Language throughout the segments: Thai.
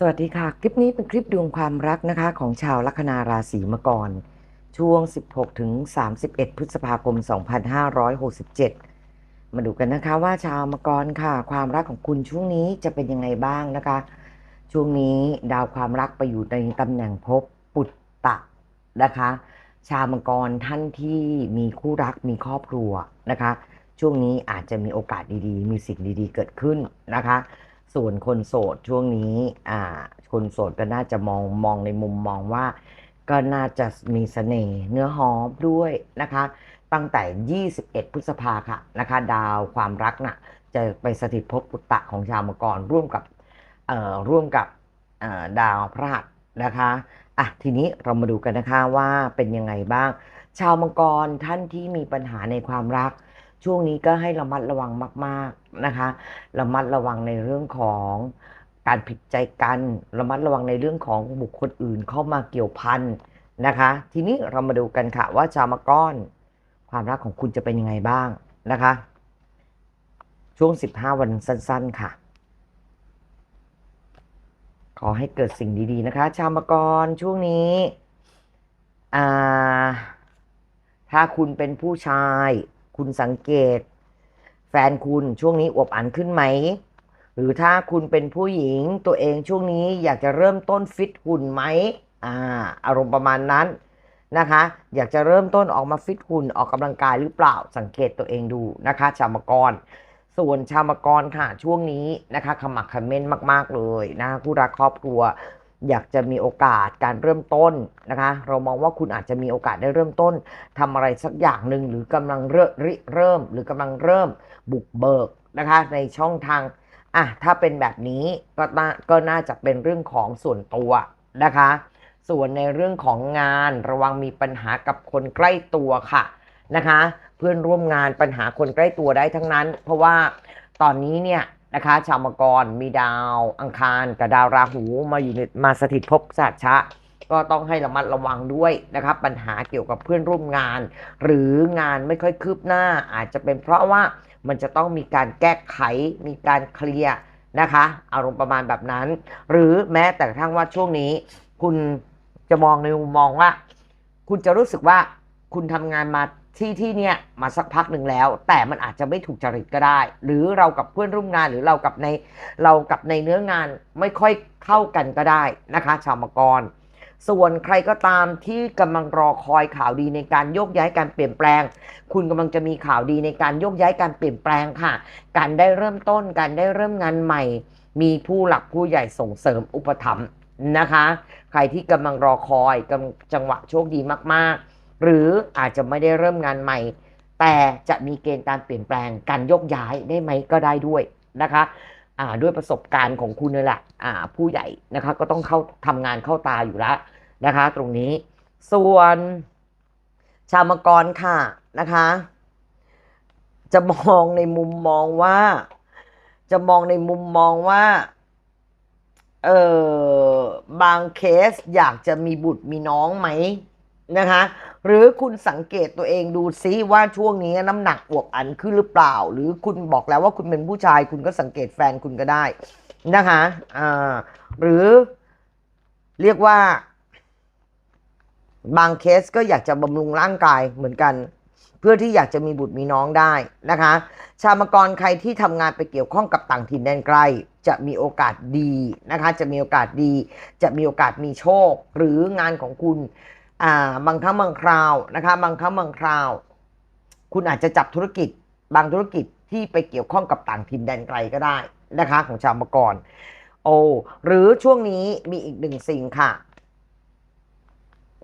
สวัสดีค่ะ คลิปนี้เป็นคลิปดวงความรักนะคะ ของชาวลัคนาราศีมกร ช่วง 16 ถึง 31 พฤษภาคม 2567 มาดูกันนะคะว่าชาวมกรค่ะ ความรักของคุณช่วงนี้จะเป็นยังไงบ้างนะคะ ช่วงนี้ดาวความรักไปอยู่ในตำแหน่งภพปุตตะนะคะ ชาวมังกรท่านที่มีคู่รักมีครอบครัวนะคะ ช่วงนี้อาจจะมีโอกาสดีๆ มีสิ่งดีๆ เกิดขึ้นนะคะ ส่วนคนโสดช่วงนี้อ่าคนโสดก็น่าจะมองมองในมุมมองว่า ก็น่าจะมีเสน่ห์เนื้อหอมด้วยนะคะ ตั้งแต่ 21 พฤษภาค่ะนะคะ ดาวความรักน่ะจะไปสถิตภพปุตตะของชาวมังกรร่วมกับเอ่อร่วมกับเอ่อดาวพฤหัสนะคะอะทีนี้เรามาดูกันนะคะว่าเป็นยังไงบ้าง ชาวมังกรท่านที่มีปัญหาในความรัก ช่วงนี้ก็ให้ระมัดระวังมาก นะคะระมัดระวังในเรื่องของการผิดใจกันระมัดระวังในเรื่องของบุคคลอื่นเข้ามาเกี่ยวพันนะคะ ทีนี้เรามาดูกันค่ะว่าชาวมังกรความรักของคุณจะเป็นยังไงบ้างนะคะ ช่วง 15 วันสั้น ๆ ค่ะ ขอให้เกิดสิ่งดี ๆ นะคะ ชาวมังกรช่วงนี้ถ้าคุณเป็นผู้ชาย คุณสังเกต แฟนคุณช่วงนี้อวบอันขึ้นไหม หรือถ้าคุณเป็นผู้หญิงตัวเองช่วงนี้อยากจะเริ่มต้นฟิตหุ่นไหมอ่าอารมณ์ประมาณนั้นนะคะ อยากจะเริ่มต้นออกมาฟิตหุ่นออกกำลังกายหรือเปล่าสังเกตตัวเองดูนะคะ ชาวมกร ส่วนชาวมกรค่ะช่วงนี้นะคะขมักเขม้นมาก ๆเลยนะคู่รักครอบครัว อยากจะมีโอกาสการเริ่มต้นนะคะ เรามองว่าคุณอาจจะมีโอกาสได้เริ่มต้นทำอะไรสักอย่างหนึ่งหรือกำลังเริ่มริเริ่ม หรือกำลังเริ่มบุกเบิกนะคะ ในช่องทางอะถ้าเป็นแบบนี้ก็น่าก็น่าจะเป็นเรื่องของส่วนตัวนะคะ ส่วนในเรื่องของงานระวังมีปัญหากับคนใกล้ตัวค่ะนะคะ เพื่อนร่วมงานปัญหาคนใกล้ตัวได้ทั้งนั้น เพราะว่าตอนนี้เนี่ย นะคะ ชาวมังกรมีดาวอังคารกับดาวราหูมาอยู่ในมาสถิตภพสัตชะ ก็ต้องให้ระมัดระวังด้วยนะครับ ปัญหาเกี่ยวกับเพื่อนร่วมงาน หรืองานไม่ค่อยคืบหน้า อาจจะเป็นเพราะว่ามันจะต้องมีการแก้ไขมีการเคลียร์นะคะ อารมณ์ประมาณแบบนั้น หรือแม้แต่กระทั่งว่าช่วงนี้ คุณจะมองในมุมมองว่า คุณจะรู้สึกว่าคุณทำงานมา ที่ที่เนี่ยมาสักพักหนึ่งแล้ว แต่มันอาจจะไม่ถูกจริตก็ได้ หรือเรากับเพื่อนร่วมงานหรือเรากับในเรากับในเนื้องานไม่ค่อยเข้ากันก็ได้นะคะ ชาวมกร ส่วนใครก็ตามที่กำลังรอคอยข่าวดีในการโยกย้ายการเปลี่ยนแปลง คุณกำลังจะมีข่าวดีในการโยกย้ายการเปลี่ยนแปลงค่ะ การได้เริ่มต้นการได้เริ่มงานใหม่ มีผู้หลักผู้ใหญ่ส่งเสริมอุปถัมภ์นะคะ ใครที่กำลังรอคอยกำจังหวะโชคดีมากๆ หรืออาจจะไม่ได้เริ่มงานใหม่ แต่จะมีเกณฑ์การเปลี่ยนแปลงการยกย้ายได้ไหมก็ได้ด้วยนะคะด้วยประสบการณ์ของคุณนี่แหละผู้ใหญ่นะคะก็ต้องเข้าทำงานเข้าตาอยู่แล้วนะคะ ตรงนี้ ส่วนชาวมกรค่ะนะคะ จะมองในมุมมองว่า จะมองในมุมมองว่าเออบางเคสอยากจะมีบุตรมีน้องไหมนะคะ หรือคุณสังเกตตัวเองดูซิว่าช่วงนี้น้ำหนักอวบอันขึ้นหรือเปล่า หรือคุณบอกแล้วว่าคุณเป็นผู้ชาย คุณก็สังเกตแฟนคุณก็ได้นะคะอ่าหรือเรียกว่า บางเคสก็อยากจะบำรุงร่างกายเหมือนกัน เพื่อที่อยากจะมีบุตรมีน้องได้นะคะ ชาวมกรใครที่ทำงานไปเกี่ยวข้องกับต่างถิ่นแดนไกล จะมีโอกาสดีนะคะ จะมีโอกาสดี จะมีโอกาสมีโชค หรืองานของคุณ อ่าบางครั้งบางคราวนะคะบางครั้งบางคราว คุณอาจจะจับธุรกิจ บางธุรกิจที่ไปเกี่ยวข้องกับต่างถิ่นแดนไกลก็ได้นะคะของชาวมกรโอหรือช่วงนี้มีอีกหนึ่งสิ่งค่ะ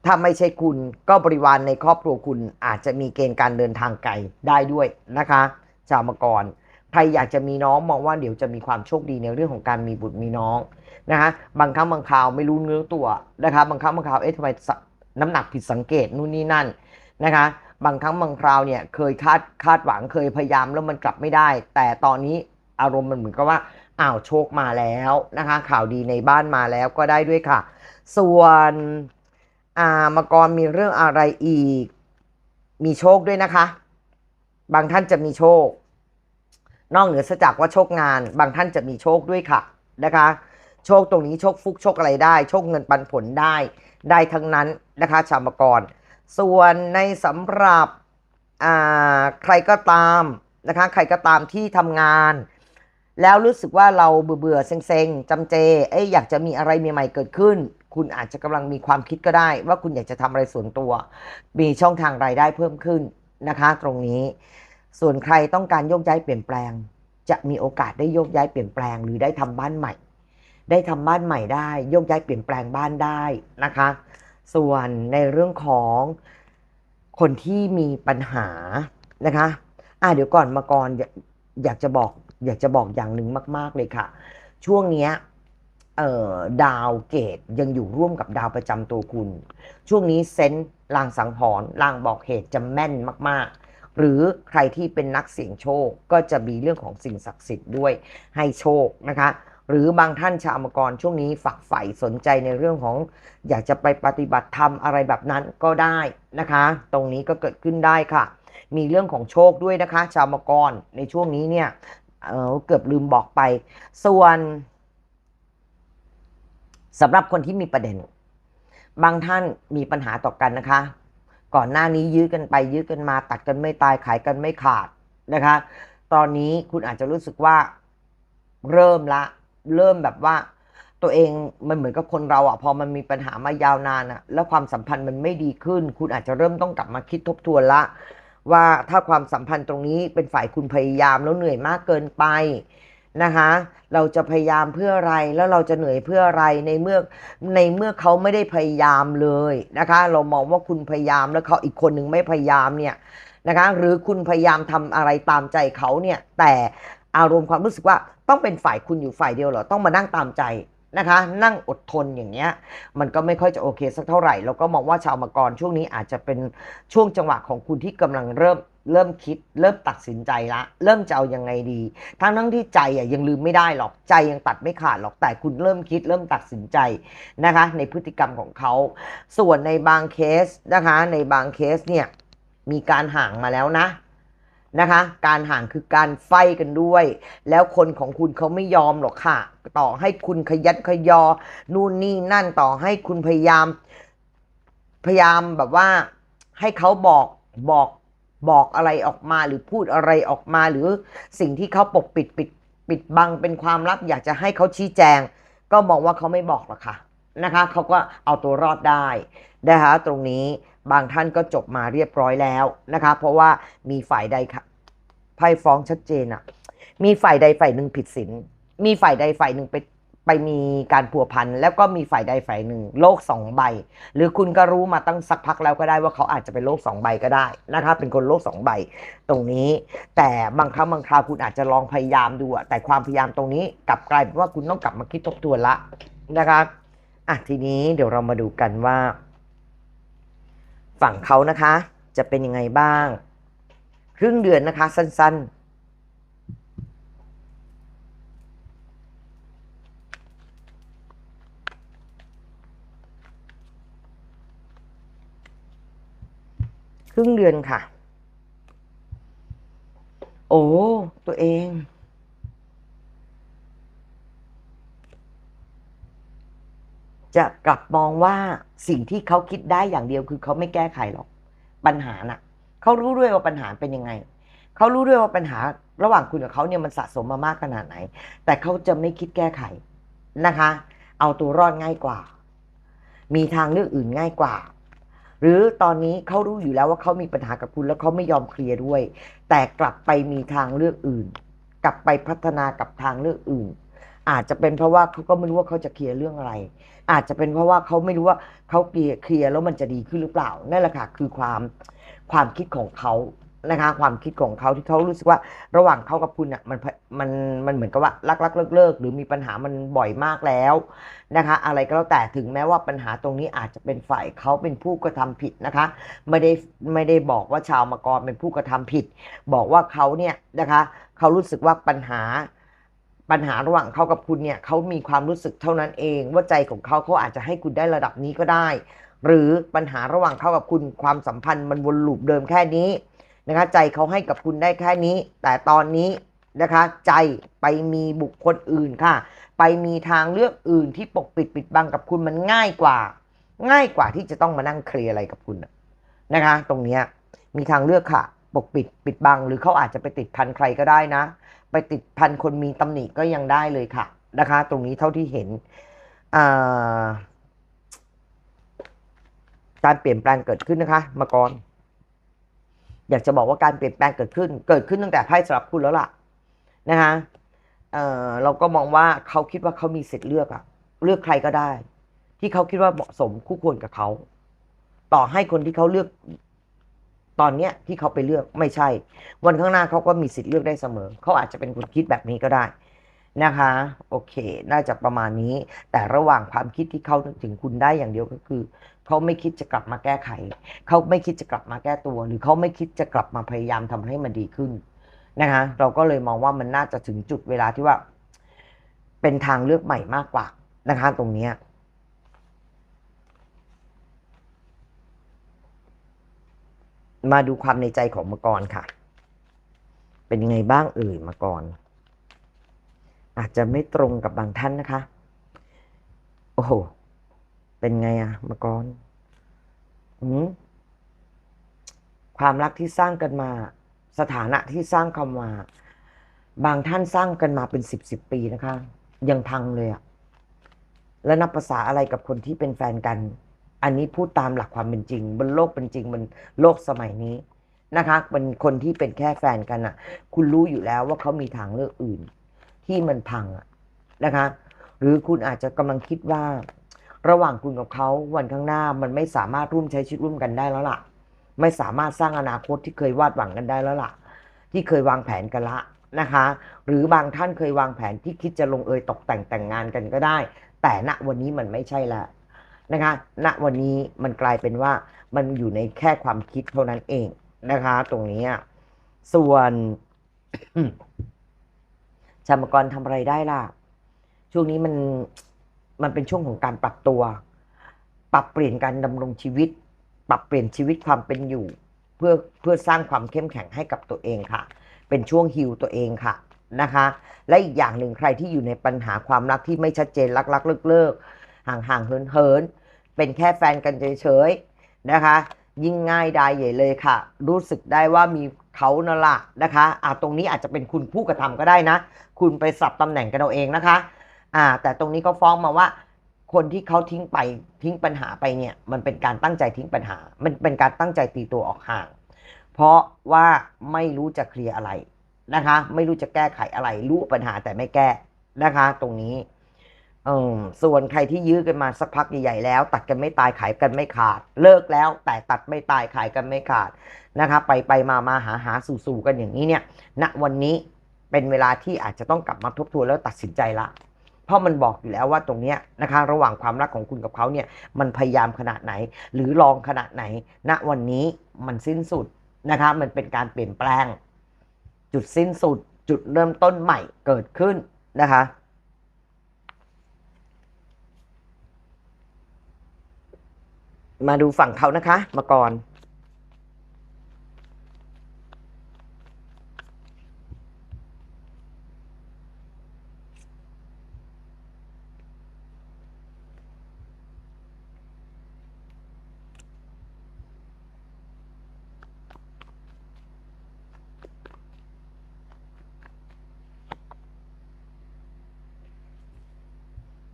ถ้าไม่ใช่คุณก็บริวารในครอบครัวคุณอาจจะมีเกณฑ์การเดินทางไกลได้ด้วยนะคะชาวมกรใครอยากจะมีน้องมองว่าเดี๋ยวจะมีความโชคดีในเรื่องของการมีบุตรมีน้องนะคะบางครั้งบางคราวไม่รู้เนื้อตัวนะคะบางครั้งบางคราวเอ๊ะทำไม น้ำหนักผิดสังเกตนู่นนี่นั่นนะคะ บางครั้งบางคราวเนี่ยเคยคาดคาดหวังเคยพยายามแล้วมันกลับไม่ได้ แต่ตอนนี้อารมณ์มันเหมือนกับว่าอ้าวโชคมาแล้วนะคะ ข่าวดีในบ้านมาแล้วก็ได้ด้วยค่ะ ส่วนอ่ามกรมีเรื่องอะไรอีก มีโชคด้วยนะคะ บางท่านจะมีโชค นอกเหนือจากว่าโชคงาน บางท่านจะมีโชคด้วยค่ะนะคะ โชคตรงนี้โชคฟุกโชคอะไรได้ โชคเงินปันผลได้ ได้ทั้งนั้นนะคะชาวมังกร ส่วนในสำหรับใครก็ตามนะคะใครก็ตามที่ทำงาน แล้วรู้สึกว่าเราเบื่อเบื่อๆเซ็งๆจำเจเอ้ยอยากจะมีอะไรใหม่ๆเกิดขึ้น คุณอาจจะกำลังมีความคิดก็ได้ ว่าคุณอยากจะทำอะไรส่วนตัว มีช่องทางรายได้เพิ่มขึ้นนะคะตรงนี้ ส่วนใครต้องการโยกย้ายเปลี่ยนแปลง จะมีโอกาสได้โยกย้ายเปลี่ยนแปลง หรือได้ทำบ้านใหม่ ได้ทำบ้านใหม่ได้โยกย้ายเปลี่ยนแปลงบ้านได้นะคะ ส่วนในเรื่องของคนที่มีปัญหานะคะอะเดี๋ยวก่อนมาก่อนอยากอยากจะบอกอยากจะบอกอย่างหนึ่งมาก ๆ เลยค่ะ ช่วงเนี้ยดาวเกตยังอยู่ร่วมกับดาวประจำตัวคุณ ช่วงนี้เซนส์ลางสังหรณ์ลางบอกเหตุจะแม่นมาก ๆ หรือใครที่เป็นนักเสี่ยงโชคก็จะมีเรื่องของสิ่งศักดิ์สิทธิ์ด้วยให้โชคนะคะ หรือบางท่านชาวมังกรช่วงนี้ฝักใฝ่สนใจในเรื่องของอยากจะไปปฏิบัติธรรมอะไรแบบนั้นก็ได้นะคะ ตรงนี้ก็เกิดขึ้นได้ค่ะ มีเรื่องของโชคด้วยนะคะ ชาวมังกรในช่วงนี้เนี่ยเออเกือบลืมบอกไป ส่วนสำหรับคนที่มีประเด็น บางท่านมีปัญหาต่อกันนะคะ ก่อนหน้านี้ยื้อกันไป ยื้อกันมา ตัดกันไม่ตายขายกันไม่ขาดนะคะ ตอนนี้คุณอาจจะรู้สึกว่าเริ่มละ เริ่มแบบว่า ตัวเองมันเหมือนกับคนเราอะพอมันมีปัญหามายาวนานอะ แล้วความสัมพันธ์มันไม่ดีขึ้น คุณอาจจะเริ่มต้องกลับมาคิดทบทวนละ ว่าถ้าความสัมพันธ์ตรงนี้เป็นฝ่ายคุณพยายามแล้วเหนื่อยมากเกินไปนะคะ เราจะพยายามเพื่ออะไรแล้วเราจะเหนื่อยเพื่ออะไรในเมื่อในเมื่อเขาไม่ได้พยายามเลยนะคะ เรามองว่าคุณพยายามแล้วเขาอีกคนหนึ่งไม่พยายามเนี่ยนะคะ หรือคุณพยายามทำอะไรตามใจเขาเนี่ยแต่ อารมณ์ความรู้สึกว่าต้องเป็นฝ่ายคุณอยู่ฝ่ายเดียวเหรอต้องมานั่งตามใจนะคะ นั่งอดทนอย่างเงี้ยมันก็ไม่ค่อยจะโอเคสักเท่าไหร่แล้วก็มองว่าชาวมังกรช่วงนี้อาจจะเป็นช่วงจังหวะของคุณที่กำลังเริ่มเริ่มคิด เริ่มตัดสินใจละ เริ่มจะเอายังไงดี ทั้งทั้งที่ใจอะยังลืมไม่ได้หรอกใจยังตัดไม่ขาดหรอกแต่คุณเริ่มคิด เริ่มตัดสินใจนะคะ ในพฤติกรรมของเขา ส่วนในบางเคสนะคะ ในบางเคสเนี่ยมีการห่างมาแล้วนะ นะคะ การห่างคือการไฟกันด้วย แล้วคนของคุณเขาไม่ยอมหรอกค่ะ ต่อให้คุณขยันขยอ นู่นนี่นั่นต่อให้คุณพยายาม พยายามแบบว่า ให้เขาบอกบอกบอกอะไรออกมาหรือพูดอะไรออกมา หรือสิ่งที่เขาปกปิดปิดปิดบังเป็นความลับ อยากจะให้เขาชี้แจง ก็มองว่าเขาไม่บอกหรอกค่ะนะคะเขาก็เอาตัวรอดได้นะคะตรงนี้ บางท่านก็จบมาเรียบร้อยแล้วนะคะ เพราะว่ามีฝ่ายใดค่ะไพ่ฟ้องชัดเจนอะมีฝ่ายใดฝ่ายหนึ่งผิดศีลมีฝ่ายใดฝ่ายหนึ่งไปไปมีการพัวพันแล้วก็มีฝ่ายใดฝ่ายหนึ่ง โลกสองใบ หรือคุณก็รู้มาตั้งสักพักแล้วก็ได้ว่าเขาอาจจะเป็นโลกสองใบก็ได้นะคะเป็นคนโลกสองใบตรงนี้ แต่บางครั้งบางคราวคุณอาจจะลองพยายามดูอะแต่ความพยายามตรงนี้กลับกลายเป็นว่าคุณต้องกลับมาคิดทบทวนละนะคะอะทีนี้เดี๋ยวเรามาดูกันว่า ฝั่งเขานะคะ จะเป็นยังไงบ้าง ครึ่งเดือนนะคะ สั้น ๆครึ่งเดือนค่ะ โอ้ ตัวเอง จะกลับมองว่าสิ่งที่เขาคิดได้อย่างเดียวคือเขาไม่แก้ไขหรอกปัญหาน่ะเขารู้ด้วยว่าปัญหาเป็นยังไงเขารู้ด้วยว่าปัญหาระหว่างคุณกับเขาเนี่ยมันสะสมมามากขนาดไหน แต่เขาจะไม่คิดแก้ไขนะคะ เอาตัวรอดง่ายกว่า มีทางเลือกอื่นง่ายกว่า หรือตอนนี้เขารู้อยู่แล้วว่าเขามีปัญหากับคุณแล้วเขาไม่ยอมเคลียร์ด้วย แต่กลับไปมีทางเลือกอื่น กลับไปพัฒนากับทางเลือกอื่น อาจจะเป็นเพราะว่าเขาก็ไม่รู้ว่าเขาจะเคลียร์เรื่องอะไร อาจจะเป็นเพราะว่าเขาไม่รู้ว่าเขาเคลียร์เคลียร์แล้วมันจะดีขึ้นหรือเปล่านั่นแหละค่ะคือความความคิดของเขานะคะความคิดของเขาที่เขารู้สึกว่าระหว่างเขากับคุณอะมันมันมันเหมือนกับว่ารักรักเลิกเลิกหรือมีปัญหามันบ่อยมากแล้วนะคะอะไรก็แล้วแต่ถึงแม้ว่าปัญหาตรงนี้อาจจะเป็นฝ่ายเขาเป็นผู้กระทำผิดนะคะไม่ได้ไม่ได้บอกว่าชาวมกรเป็นผู้กระทำผิด บอกว่าเขาเนี่ยนะคะเขารู้สึกว่าปัญหา ปัญหาระหว่างเขากับคุณเนี่ยเขามีความรู้สึกเท่านั้นเอง ว่าใจของเขาเขาอาจจะให้คุณได้ระดับนี้ก็ได้ หรือปัญหาระหว่างเขากับคุณความสัมพันธ์มันวนลูปเดิมแค่นี้นะคะใจเขาให้กับคุณได้แค่นี้ แต่ตอนนี้นะคะ ใจไปมีบุคคลอื่นค่ะ ไปมีทางเลือกอื่นที่ปกปิดปิดบังกับคุณมันง่ายกว่า ง่ายกว่าที่จะต้องมานั่งเคลียร์อะไรกับคุณนะคะ ตรงนี้มีทางเลือกค่ะ ปกปิดปิดบัง หรือเขาอาจจะไปติดพันใครก็ได้นะ ไปติดพันคนมีตำหนิก็ยังได้เลยค่ะนะคะ ตรงนี้เท่าที่เห็นการเปลี่ยนแปลงเกิดขึ้นนะคะมาก่อน อยากจะบอกว่าการเปลี่ยนแปลงเกิดขึ้น เกิดขึ้นตั้งแต่ไพ่สำหรับคุณแล้วล่ะนะคะเออเราก็มองว่าเขาคิดว่าเขามีสิทธิ์เลือกอะเลือกใครก็ได้ ที่เขาคิดว่าเหมาะสมคู่ควรกับเขา ต่อให้คนที่เขาเลือก ตอนเนี้ยที่เขาไปเลือกไม่ใช่ วันข้างหน้าเขาก็มีสิทธิ์เลือกได้เสมอ เขาอาจจะเป็นคนคิดแบบนี้ก็ได้นะคะ โอเค น่าจะประมาณนี้ แต่ระหว่างความคิดที่เขาถึงคุณได้อย่างเดียวก็คือ เขาไม่คิดจะกลับมาแก้ไข เขาไม่คิดจะกลับมาแก้ตัว หรือเขาไม่คิดจะกลับมาพยายามทำให้มันดีขึ้นนะคะ เราก็เลยมองว่ามันน่าจะถึงจุดเวลาที่ว่า เป็นทางเลือกใหม่มากกว่านะคะ ตรงนี้ มาดูความในใจของมังกรค่ะ เป็นยังไงบ้างเอ่ยมังกร อาจจะไม่ตรงกับบางท่านนะคะ โอ้โห เป็นไงอะมังกรอืมความรักที่สร้างกันมา สถานะที่สร้างคำมา บางท่านสร้างกันมาเป็นสิบสิบปีนะคะ ยังพังเลยอะแล้วนับภาษาอะไรกับคนที่เป็นแฟนกัน อันนี้พูดตามหลักความเป็นจริง บนโลกเป็นจริงบนโลกสมัยนี้นะคะเป็นคนที่เป็นแค่แฟนกันอะคุณรู้อยู่แล้วว่าเขามีทางเลือกอื่น ที่มันพังอะนะคะ หรือคุณอาจจะกำลังคิดว่า ระหว่างคุณกับเขาวันข้างหน้ามันไม่สามารถร่วมใช้ชีวิตร่วมกันได้แล้วล่ะ ไม่สามารถสร้างอนาคตที่เคยวาดหวังกันได้แล้วล่ะ ที่เคยวางแผนกันละนะคะ หรือบางท่านเคยวางแผนที่คิดจะลงเอยตกแต่งแต่งงานกันก็ได้ แต่ณวันนี้มันไม่ใช่ล้ว นะคะ ณ วันนี้มันกลายเป็นว่ามันอยู่ในแค่ความคิดเท่านั้นเองนะคะ ตรงนี้ ส่วนชาวมังกรทำอะไรได้ล่ะ ช่วงนี้มันมันเป็นช่วงของการปรับตัว ปรับเปลี่ยนการดำรงชีวิต ปรับเปลี่ยนชีวิตความเป็นอยู่ เพื่อเพื่อสร้างความเข้มแข็งให้กับตัวเองค่ะ เป็นช่วงฮิวตัวเองค่ะนะคะ และอีกอย่างหนึ่งใครที่อยู่ในปัญหาความรักที่ไม่ชัดเจนรักรักเลิกเลิก ห่างห่างเหินเหินเป็นแค่แฟนกันเฉยๆนะคะ ยิ่งง่ายดายใหญ่เลยค่ะ รู้สึกได้ว่ามีเขานั่นละนะคะอ่าตรงนี้อาจจะเป็นคุณผู้กระทำก็ได้นะ คุณไปสับตำแหน่งกันเอาเองนะคะอ่าแต่ตรงนี้เขาฟ้องมาว่า คนที่เขาทิ้งไปทิ้งปัญหาไปเนี่ยมันเป็นการตั้งใจทิ้งปัญหา มันเป็นการตั้งใจตีตัวออกห่าง เพราะว่าไม่รู้จะเคลียร์อะไรนะคะ ไม่รู้จะแก้ไขอะไรรู้ปัญหาแต่ไม่แก้นะคะ ตรงนี้ เออส่วนใครที่ยื้อกันมาสักพักใหญ่ๆแล้ว ตัดกันไม่ตายขายกันไม่ขาด เลิกแล้ว แต่ตัดไม่ตายขายกันไม่ขาดนะคะไปไปมามาหาหาสู่สู่กันอย่างนี้เนี่ยณวันนี้เป็นเวลาที่อาจจะต้องกลับมาทบทวนแล้วตัดสินใจละ เพราะมันบอกอยู่แล้วว่าตรงนี้นะคะ ระหว่างความรักของคุณกับเขาเนี่ยมันพยายามขนาดไหน หรือลองขนาดไหนณวันนี้มันสิ้นสุดนะคะมันเป็นการเปลี่ยนแปลง จุดสิ้นสุด จุดเริ่มต้นใหม่เกิดขึ้นนะคะ มาดูฝั่งเขานะคะ มาก่อน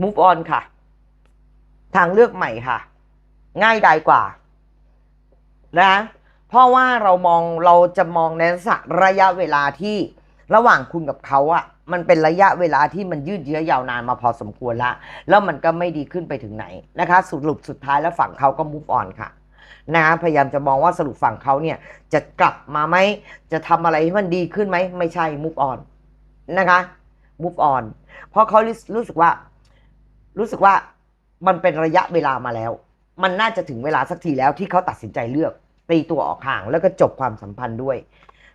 move on ค่ะ ทางเลือกใหม่ค่ะ ง่ายดายกว่านะเพราะว่าเรามองเราจะมองในลักษณะระยะเวลาที่ระหว่างคุณกับเขาอะมันเป็นระยะเวลาที่มันยืดเยื้อยาวนานมาพอสมควรละแล้วมันก็ไม่ดีขึ้นไปถึงไหนนะคะ สรุปสุดท้ายแล้วฝั่งเขาก็ move on ค่ะนะคะพยายามจะมองว่าสรุปฝั่งเขาเนี่ยจะกลับมาไหมจะทำอะไรให้มันดีขึ้นไหมไม่ใช่ move on นะคะ move on เพราะเขารู้สึกว่า รู้สึกว่ามันเป็นระยะเวลามาแล้ว มันน่าจะถึงเวลาสักทีแล้วที่เขาตัดสินใจเลือกตีตัวออกห่างแล้วก็จบความสัมพันธ์ด้วย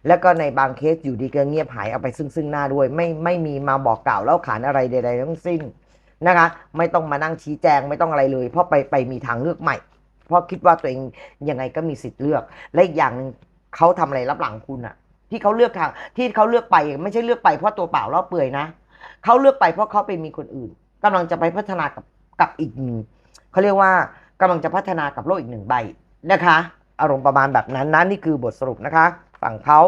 แล้วก็ในบางเคสอยู่ดีก็เงียบหายเอาไปซึ่งซึ่งหน้าด้วย ไม่ไม่มีมาบอกกล่าวเล่าขานอะไรใด ๆ ทั้งสิ้นนะคะ ไม่ต้องมานั่งชี้แจงไม่ต้องอะไรเลย เพราะไปไปมีทางเลือกใหม่ เพราะคิดว่าตัวเองยังไงก็มีสิทธิ์เลือก และอีกอย่างหนึ่งเขาทำอะไรรับหลังคุณอะที่เขาเลือกทางที่เขาเลือกไปไม่ใช่เลือกไปเพราะตัวเปล่าเล่าเปื่อยนะเขาเลือกไปเพราะเขาไปมีคนอื่นกำลังจะไปพัฒนากับกับอีกหนึ่งเขาเรียกว่า กำลังจะพัฒนากับโลกอีกหนึ่งใบนะคะ อารมณ์ประมาณแบบนั้นนะนี่คือบทสรุปนะคะ ฝั่งเขา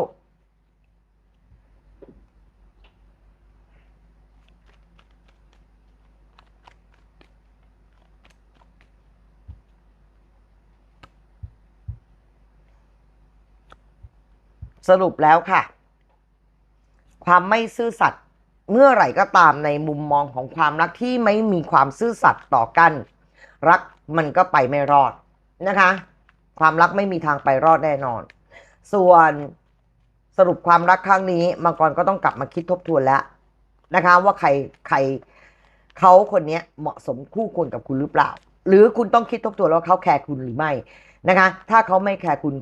สรุปแล้วค่ะ ความไม่ซื่อสัตย์เมื่อไหร่ก็ตามในมุมมองของความรักที่ไม่มีความซื่อสัตย์ต่อกัน รัก มันก็ไปไม่รอดนะคะ ความรักไม่มีทางไปรอดแน่นอน ส่วนสรุปความรักครั้งนี้มังกรก็ต้องกลับมาคิดทบทวนแล้วนะคะ ว่าใครใครเขาคนนี้เหมาะสมคู่ควรกับคุณหรือเปล่า หรือคุณต้องคิดทบทวนแล้วาเขาแคร์คุณหรือไม่นะคะ ถ้าเขาไม่แคร์คุณ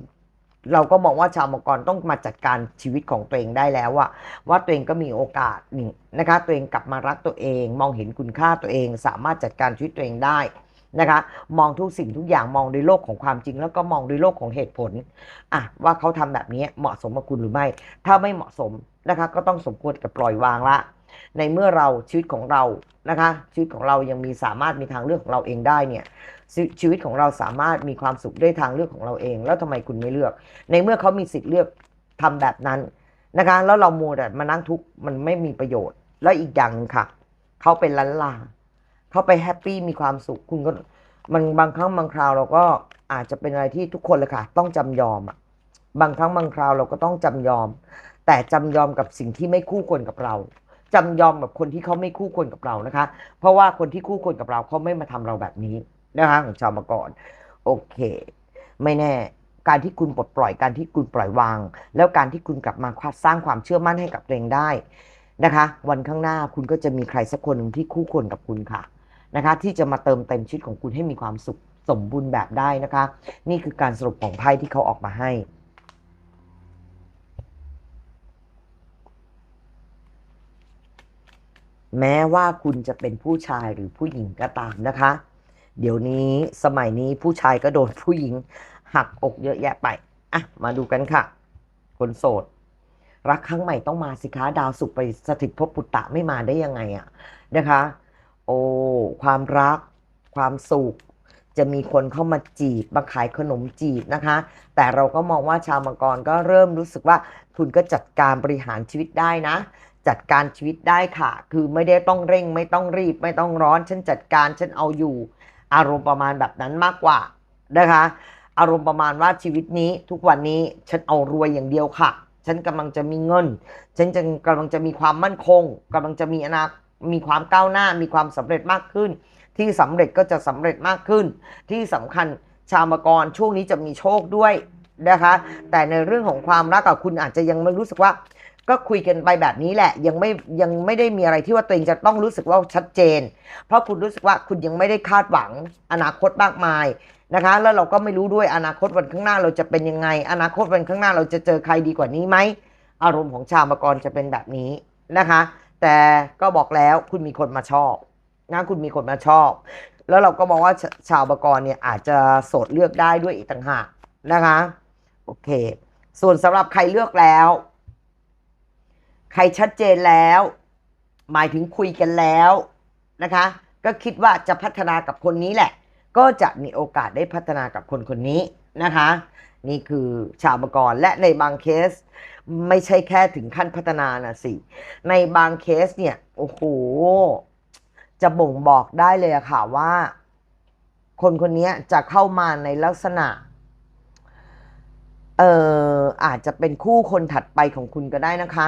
เราก็มองว่าชาวมังกรต้องมาจัดการชีวิตของตัวเองได้แล้วว่าว่าตัวเองก็มีโอกาสนี่นะคะ ตัวเองกลับมารักตัวเอง มองเห็นคุณค่าตัวเอง สามารถจัดการชีวิตตัวเองได้ นะคะมองทุกสิ่งทุกอย่างมองในโลกของความจริง แล้วก็มองในโลกของเหตุผลอะว่าเขาทำแบบนี้เหมาะสมกับคุณหรือไม่ ถ้าไม่เหมาะสมนะคะก็ต้องสมควรกับปล่อยวางละ ในเมื่อเราชีวิตของเรานะคะชีวิตของเรายังมีสามารถมีทางเลือกของเราเองได้เนี่ยชีวิตของเราสามารถมีความสุขด้วยทางเลือกของเราเอง แล้วทำไมคุณไม่เลือก ในเมื่อเขามีสิทธิ์เลือกทำแบบนั้นนะคะแล้วเรามัวแต่มานั่งทุกข์มันไม่มีประโยชน์ แล้วอีกอย่างนึงค่ะ เขาเป็นล้านลา เขาไปแฮปปี้มีความสุขคุณก็มันบางครั้งบางคราวเราก็อาจจะเป็นอะไรที่ทุกคนเลยค่ะ ต้องจำยอมอะบางครั้งบางคราวเราก็ต้องจำยอม แต่จำยอมกับสิ่งที่ไม่คู่ควรกับเราจำยอมกับคนที่เขาไม่คู่ควรกับเรานะคะ เพราะว่าคนที่คู่ควรกับเราเขาไม่มาทำเราแบบนี้นะคะของชาวมาก่อนโอเค ไม่แน่การที่คุณปลดปล่อยการที่คุณปล่อยวาง แล้วการที่คุณกลับมาสร้างความเชื่อมั่นให้กับตัวเองได้นะคะ วันข้างหน้าคุณก็จะมีใครสักคนหนึ่งที่คู่ควรกับคุณค่ะ นะคะ ที่จะมาเติมเต็มชีวิตของคุณให้มีความสุขสมบูรณ์แบบได้นะคะ นี่คือการสรุปของไพ่ที่เขาออกมาให้แม้ว่าคุณจะเป็นผู้ชายหรือผู้หญิงก็ตามนะคะ เดี๋ยวนี้สมัยนี้ผู้ชายก็โดนผู้หญิง หักอกเยอะแยะไป อะ มาดูกันค่ะ คนโสด รักครั้งใหม่ต้องมาสิคะ ดาวสุขไปสถิตภพปุตตะไม่มาได้ยังไงอะนะคะ โอ้ความรัก ความสุข จะมีคนเข้ามาจีบมาขายขนมจีบนะคะ แต่เราก็มองว่าชาวมังกรก็เริ่มรู้สึกว่าคุณก็จัดการบริหารชีวิตได้นะ จัดการชีวิตได้ค่ะ คือไม่ได้ต้องเร่ง ไม่ต้องรีบ ไม่ต้องร้อน ฉันจัดการฉันเอาอยู่ อารมณ์ประมาณแบบนั้นมากกว่านะคะอารมณ์ประมาณว่าชีวิตนี้ทุกวันนี้ฉันเอารวยอย่างเดียวค่ะ ฉันกำลังจะมีเงิน ฉันจะกำลังจะมีความมั่นคงกำลังจะมีอนาค มีความก้าวหน้ามีความสำเร็จมากขึ้น ที่สำเร็จก็จะสำเร็จมากขึ้น ที่สำคัญชาวมกรช่วงนี้จะมีโชคด้วยนะคะ แต่ในเรื่องของความรักกับคุณอาจจะยังไม่รู้สึกว่า ก็คุยกันไปแบบนี้แหละ ยังไม่ยังไม่ได้มีอะไรที่ว่าตัวเองจะต้องรู้สึกว่าชัดเจน เพราะคุณรู้สึกว่าคุณยังไม่ได้คาดหวังอนาคตมากมายนะคะ แล้วเราก็ไม่รู้ด้วยอนาคตวันข้างหน้าเราจะเป็นยังไง อนาคตวันข้างหน้าเราจะเจอใครดีกว่านี้ไหมอารมณ์ของชาวมกรจะเป็นแบบนี้นะคะ แต่ก็บอกแล้วคุณมีคนมาชอบนะคุณมีคนมาชอบ แล้วเราก็มองว่าชาวมกรเนี่ยอาจจะโสดเลือกได้ด้วยอีกต่างหากนะคะ โอเค ส่วนสำหรับใครเลือกแล้ว ใครชัดเจนแล้ว หมายถึงคุยกันแล้วนะคะ ก็คิดว่าจะพัฒนากับคนนี้แหละ ก็จะมีโอกาสได้พัฒนากับคนคนนี้นะคะ นี่คือชาวมกรและในบางเคส ไม่ใช่แค่ถึงขั้นพัฒนานะสิ ในบางเคสเนี่ย โอ้โห จะบ่งบอกได้เลยอะค่ะว่า คนคนนี้จะเข้ามาในลักษณะ เอ่อ อาจจะเป็นคู่คนถัดไปของคุณก็ได้นะคะ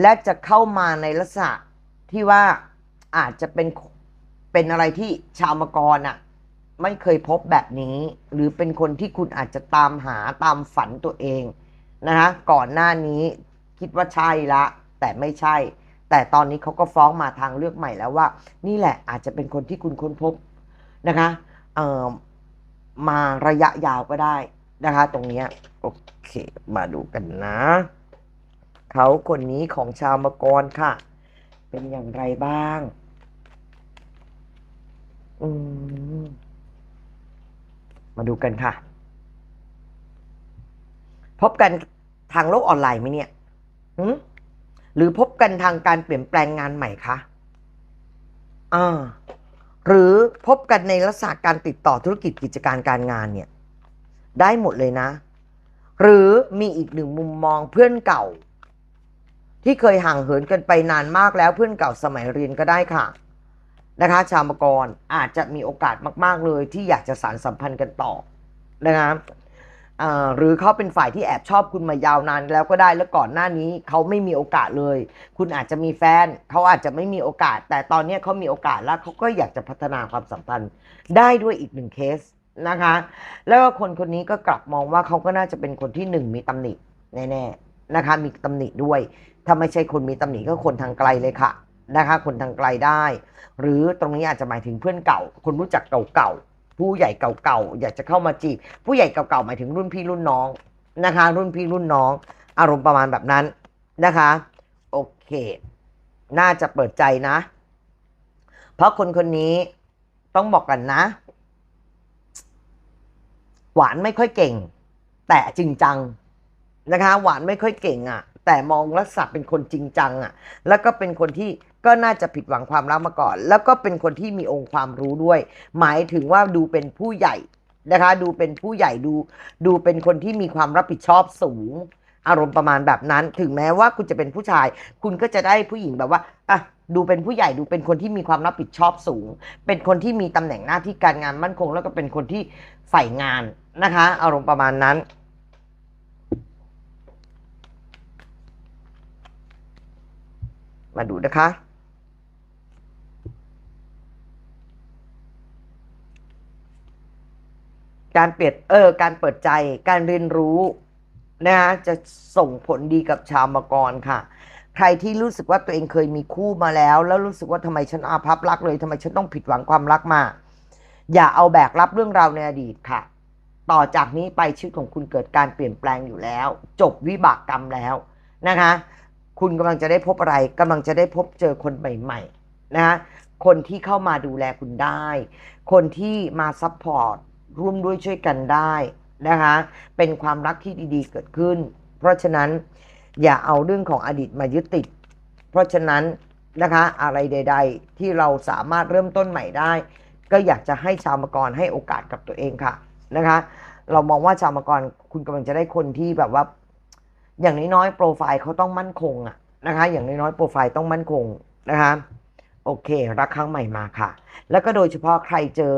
และจะเข้ามาในลักษณะที่ว่าอาจจะเป็นเป็นอะไรที่ชาวมกรอะไม่เคยพบแบบนี้ หรือเป็นคนที่คุณอาจจะตามหาตามฝันตัวเอง นะคะก่อนหน้านี้คิดว่าใช่ละ แต่ไม่ใช่ แต่ตอนนี้เขาก็ฟ้องมาทางเลือกใหม่แล้วว่า นี่แหละอาจจะเป็นคนที่คุณค้นพบนะคะเอ่อมาระยะยาวก็ได้นะคะ ตรงนี้โอเคมาดูกันนะเขาคนนี้ของชาวมกรค่ะ เป็นอย่างไรบ้างอืมมาดูกันค่ะ พบกันทางโลกออนไลน์ไหมเนี่ยหรือพบกันทางการเปลี่ยนแปลงงานใหม่คะอ่าหรือพบกันในลักษณะการติดต่อธุรกิจกิจการการงานเนี่ย ได้หมดเลยนะ หรือมีอีกหนึ่งมุมมองเพื่อนเก่า ที่เคยห่างเหินกันไปนานมากแล้วเพื่อนเก่าสมัยเรียนก็ได้ค่ะ นะคะ ชาวมกรอาจจะมีโอกาสมาก ๆเลยที่อยากจะสารสัมพันธ์กันต่อนะครับ หรือเขาเป็นฝ่ายที่แอบชอบคุณมายาวนานแล้วก็ได้แล้วก่อนหน้านี้เขาไม่มีโอกาสเลย คุณอาจจะมีแฟนเขาอาจจะไม่มีโอกาส แต่ตอนนี้เขามีโอกาสแล้วเขาก็อยากจะพัฒนาความสัมพันธ์ได้ด้วยอีกหนึ่งเคสนะคะ แล้วก็คนคนนี้ก็กลับมองว่าเขาก็น่าจะเป็นคนที่หนึ่งมีตำหนิแน่ๆนะคะ มีตำหนิด้วยถ้าไม่ใช่คนมีตำหนิก็คนทางไกลเลยค่ะนะคะ คนทางไกลได้ หรือตรงนี้อาจจะหมายถึงเพื่อนเก่า คนรู้จักเก่าๆ ผู้ใหญ่เก่าๆอยากจะเข้ามาจีบ ผู้ใหญ่เก่าๆหมายถึงรุ่นพี่รุ่นน้องนะคะ รุ่นพี่รุ่นน้อง อารมณ์ประมาณแบบนั้นนะคะ โอเค น่าจะเปิดใจนะ เพราะคนคนนี้ต้องบอกกันนะ หวานไม่ค่อยเก่ง แต่จริงจังนะคะ หวานไม่ค่อยเก่งอะ่ะ แต่มองลักษณะเป็นคนจริงจังอะ่ะ แล้วก็เป็นคนที่ ก็น่าจะผิดหวังความรักมาก่อน แล้วก็เป็นคนที่มีองค์ความรู้ด้วย หมายถึงว่าดูเป็นผู้ใหญ่นะคะ ดูเป็นผู้ใหญ่ดู ดูเป็นคนที่มีความรับผิดชอบสูง อารมณ์ประมาณแบบนั้น ถึงแม้ว่าคุณจะเป็นผู้ชาย คุณก็จะได้ผู้หญิงแบบว่าอะดูเป็นผู้ใหญ่ดูเป็นคนที่มีความรับผิดชอบสูง เป็นคนที่มีตำแหน่งหน้าที่การงานมั่นคง แล้วก็เป็นคนที่ใฝ่งานนะคะ อารมณ์ประมาณนั้นมาดูนะคะ การเปลี่ยนเออการเปิดใจการเรียนรู้นะฮะจะส่งผลดีกับชาวมกรค่ะ ใครที่รู้สึกว่าตัวเองเคยมีคู่มาแล้ว แล้วรู้สึกว่าทำไมฉันอาภัพรักเลยทำไมฉันต้องผิดหวังความรักมา อย่าเอาแบกรับเรื่องราวในอดีตค่ะ ต่อจากนี้ไปชีวิตของคุณเกิดการเปลี่ยนแปลงอยู่แล้ว จบวิบากกรรมแล้วนะคะ คุณกำลังจะได้พบอะไรกำลังจะได้พบเจอคนใหม่ๆนะคนที่เข้ามาดูแลคุณได้ คนที่มาซัพพอร์ต ร่วมด้วยช่วยกันได้นะคะ เป็นความรักที่ดีๆ เกิดขึ้น เพราะฉะนั้นอย่าเอาเรื่องของอดีตมายึดติด เพราะฉะนั้นนะคะอะไรใด ๆ ที่เราสามารถเริ่มต้นใหม่ได้ ก็อยากจะให้ชาวมกรให้โอกาสกับตัวเองค่ะนะคะ เรามองว่าชาวมกรคุณกำลังจะได้คนที่แบบว่า อย่างน้อยๆโปรไฟล์เขาต้องมั่นคงอะนะคะ อย่างน้อยๆโปรไฟล์ต้องมั่นคงนะคะโอเค รักครั้งใหม่มาค่ะ แล้วก็โดยเฉพาะใครเจอ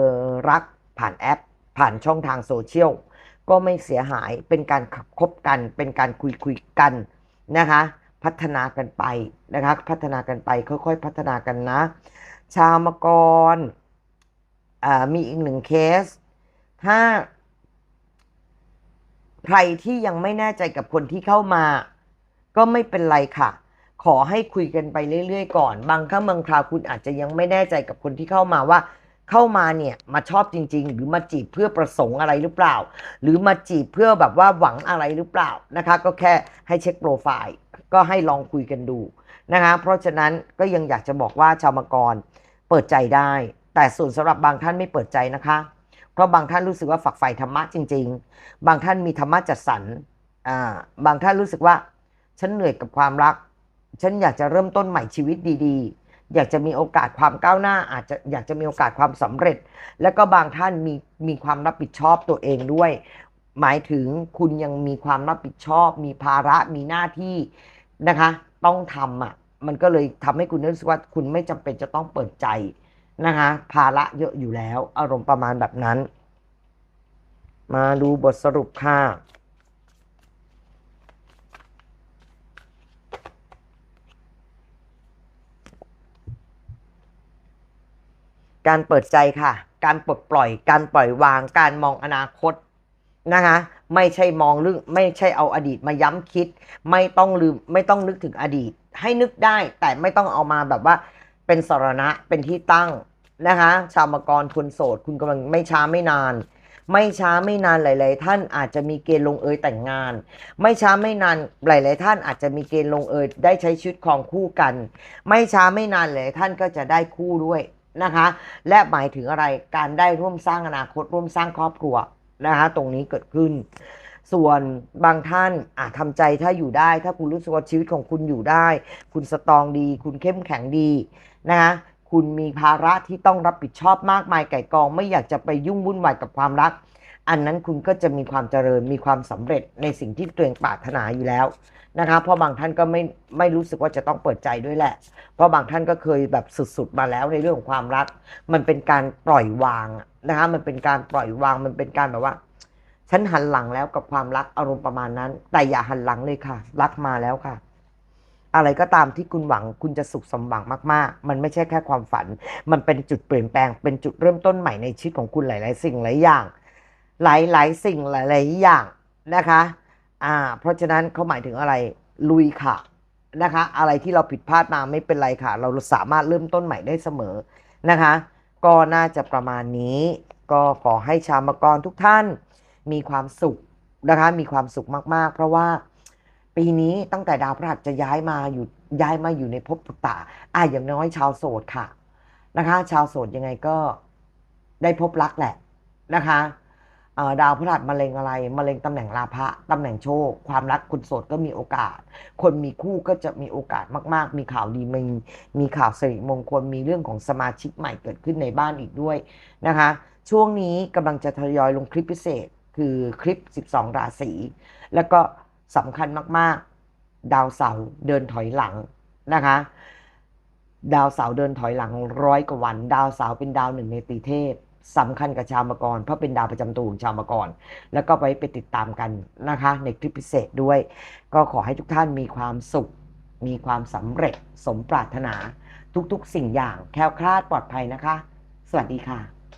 รักผ่านแอป ผ่านช่องทางโซเชียลก็ไม่เสียหายเป็นการคบกัน เป็นการคุยคุยกันนะคะ พัฒนากันไปนะคะ พัฒนากันไปค่อยๆ พัฒนากันนะ ชาวมกรมีอีกหนึ่งเคส ถ้า ใครที่ยังไม่แน่ใจกับคนที่เข้ามา ก็ไม่เป็นไรค่ะ ขอให้คุยกันไปเรื่อยๆก่อน บางครั้งบางคราวคุณอาจจะยังไม่แน่ใจกับคนที่เข้ามาว่า เข้ามาเนี่ยมาชอบจริง ๆ หรือมาจีบเพื่อประสงค์อะไรหรือเปล่า หรือมาจีบเพื่อแบบว่าหวังอะไรหรือเปล่านะคะ ก็แค่ให้เช็คโปรไฟล์ก็ให้ลองคุยกันดูนะคะเพราะฉะนั้นก็ยังอยากจะบอกว่าชาวมังกรเปิดใจได้ แต่ส่วนสำหรับบางท่านไม่เปิดใจนะคะ เพราะบางท่านรู้สึกว่าฝักใฝ่ธรรมะจริง ๆ บางท่านมีธรรมะจัดสรรอ่าบางท่านรู้สึกว่าฉันเหนื่อยกับความรัก ฉันอยากจะเริ่มต้นใหม่ชีวิตดี ๆ อยากจะมีโอกาสความก้าวหน้า อาจจะอยากจะมีโอกาสความสำเร็จ แล้วก็บางท่านมีมีความรับผิดชอบตัวเองด้วย หมายถึงคุณยังมีความรับผิดชอบ มีภาระมีหน้าที่นะคะ ต้องทำอะมันก็เลยทำให้คุณรู้สึกว่าคุณไม่จำเป็นจะต้องเปิดใจนะคะภาระเยอะอยู่แล้ว อารมณ์ประมาณแบบนั้น มาดูบทสรุปค่ะ การเปิดใจค่ะ การปลดปล่อย การปล่อยวาง การมองอนาคตนะคะ ไม่ใช่มองเรื่องไม่ใช่เอาอดีตมาย้ำคิด ไม่ต้องลืมไม่ต้องนึกถึงอดีต ให้นึกได้แต่ไม่ต้องเอามาแบบว่า เป็นสรณะเป็นที่ตั้งนะคะ ชาวมกรคนโสด คุณกำลังไม่ช้าไม่นาน ไม่ช้าไม่นานหลาย ๆ ท่านอาจจะมีเกณฑ์ลงเอยแต่งงาน ไม่ช้าไม่นานหลาย ๆ ท่านอาจจะมีเกณฑ์ลงเอยได้ใช้ชีวิตครองคู่กัน ไม่ช้าไม่นานหลายท่านก็จะได้คู่ด้วย นะคะ และหมายถึงอะไรการได้ร่วมสร้างอนาคตร่วมสร้างครอบครัวนะคะตรงนี้เกิดขึ้น ส่วนบางท่านอาจทำใจถ้าอยู่ได้ ถ้าคุณรู้สึกว่าชีวิตของคุณอยู่ได้ คุณสตองดี คุณเข้มแข็งดีนะคะคุณมีภาระที่ต้องรับผิดชอบมากมายไก่กอง ไม่อยากจะไปยุ่งวุ่นวายกับความรัก อันนั้นคุณก็จะมีความเจริญมีความสำเร็จในสิ่งที่ตัวเองปรารถนาอยู่แล้วนะคะเพราะบางท่านก็ไม่ไม่รู้สึกว่าจะต้องเปิดใจด้วยแหละ เพราะบางท่านก็เคยแบบสุดๆมาแล้วในเรื่องของความรัก มันเป็นการปล่อยวางนะคะมันเป็นการปล่อยวางมันเป็นการแบบว่าฉันหันหลังแล้วกับความรักอารมณ์ประมาณนั้น แต่อย่าหันหลังเลยค่ะ รักมาแล้วค่ะ อะไรก็ตามที่คุณหวังคุณจะสุขสมหวังมาก ๆ มันไม่ใช่แค่ความฝัน มันเป็นจุดเปลี่ยนแปลงเป็นจุดเริ่มต้นใหม่ในชีวิตของคุณหลาย ๆ สิ่งหลายอย่าง หลายๆ สิ่งหลายๆอย่างนะคะอ่าเพราะฉะนั้นเขาหมายถึงอะไรลุยค่ะนะคะ อะไรที่เราผิดพลาดมาไม่เป็นไรค่ะ เราสามารถเริ่มต้นใหม่ได้เสมอนะคะ ก็น่าจะประมาณนี้ ก็ขอให้ชาวมังกรทุกท่านมีความสุขนะคะ มีความสุขมากๆ เพราะว่าปีนี้ตั้งแต่ดาวพฤหัสจะย้ายมาอยู่ย้ายมาอยู่ในภพปุตตะอะอย่างน้อยชาวโสดค่ะนะคะ ชาวโสดยังไงก็ได้พบรักแหละนะคะ ดาวพฤหัสมะเร็งอะไรมะเร็งตำแหน่งลาภะตำแหน่งโชค ความรักคนโสดก็มีโอกาส คนมีคู่ก็จะมีโอกาสมาก ๆ มีข่าวดีมีมีข่าวสิริมงคลมีเรื่องของสมาชิกใหม่เกิดขึ้นในบ้านอีกด้วยนะคะ ช่วงนี้กำลังจะทยอยลงคลิปพิเศษ คือคลิป 12 ราศีแล้วก็สำคัญมาก ๆ ดาวเสาร์เดินถอยหลังนะคะดาวเสาร์เดินถอยหลังร้อยกว่าวัน ดาวเสาร์เป็นดาวหนึ่งในตีเทพ สำคัญกับชาวมังกรเพราะเป็นดาวประจำตัวของชาวมังกรแล้วก็ไปไปติดตามกันนะคะ ในคลิปพิเศษด้วย ก็ขอให้ทุกท่านมีความสุข มีความสำเร็จสมปรารถนา ทุกๆ สิ่งอย่างแคล้วคลาดปลอดภัยนะคะ สวัสดีค่ะ